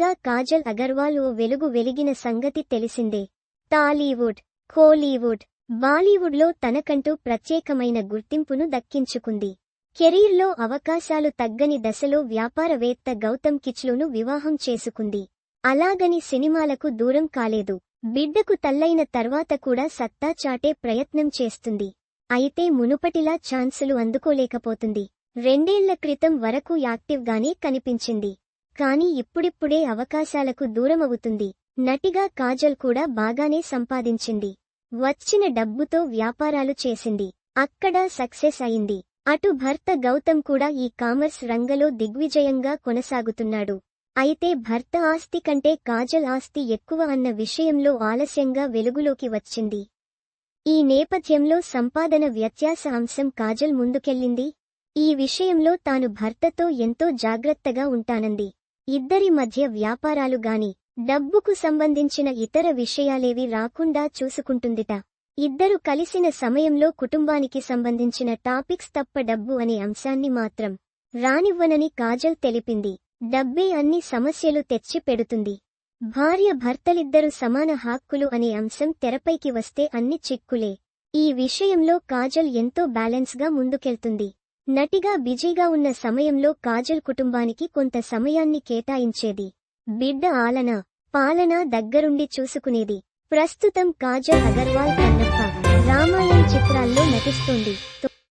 ముఖ్యంగా కాజల్ అగర్వాల్ ఓ వెలుగు వెలిగిన సంగతి తెలిసిందే. టాలీవుడ్ కోలీవుడ్ బాలీవుడ్లో తనకంటూ ప్రత్యేకమైన గుర్తింపును దక్కించుకుంది. కెరీర్లో అవకాశాలు తగ్గని దశలో వ్యాపారవేత్త గౌతమ్ కిచ్లును వివాహం చేసుకుంది. అలాగని సినిమాలకు దూరం కాలేదు. బిడ్డకు తల్లైన తర్వాత కూడా సత్తా చాటే ప్రయత్నం చేస్తుంది. అయితే మునుపటిలా ఛాన్సులు అందుకోలేకపోతుంది. రెండేళ్ళ క్రితం వరకు యాక్టివ్గానే కనిపించింది. కాని ఇప్పుడిప్పుడే అవకాశాలకు దూరమవుతుంది. నటిగా కాజల్ కూడా బాగానే సంపాదించింది. వచ్చిన డబ్బుతో వ్యాపారాలు చేసింది. అక్కడ సక్సెస్ అయింది. అటు భర్త గౌతమ్ కూడా ఈ కామర్స్ రంగలో దిగ్విజయంగా కొనసాగుతున్నాడు. అయితే భర్త ఆస్తి కంటే కాజల్ ఆస్తి ఎక్కువ అన్న విషయంలో ఆలస్యంగా వెలుగులోకి వచ్చింది. ఈ నేపథ్యంలో సంపాదన వ్యత్యాస అంశం కాజల్ ముందుకెళ్ళింది. ఈ విషయంలో తాను భర్తతో ఎంతో జాగ్రత్తగా ఉంటానంది. ఇద్దరి మధ్య వ్యాపారాలు గాని డబ్బుకు సంబంధించిన ఇతర విషయాలేవి రాకుండా చూసుకుంటుందిట. ఇద్దరు కలిసిన సమయంలో కుటుంబానికి సంబంధించిన టాపిక్స్ తప్ప డబ్బు అనే అంశాన్ని మాత్రం రానివ్వనని కాజల్ తెలిపింది. డబ్బే అన్ని సమస్యలు తెచ్చి పెడుతుంది. భార్య భర్తలిద్దరు సమాన హక్కులు అనే అంశం తెరపైకి వస్తే అన్ని చిక్కులే. ఈ విషయంలో కాజల్ ఎంతో బ్యాలెన్స్గా ముందుకెళ్తుంది. నటిగా బిజీగా ఉన్న సమయంలో కాజల్ కుటుంబానికి కొంత సమయాన్ని కేటాయించేది. బిడ్డ ఆలన పాలన దగ్గరుండి చూసుకునేది. ప్రస్తుతం కాజల్ అగర్వాల్ కన్నప్ప రామాయణ్ చిత్రాల్లో నటిస్తోంది.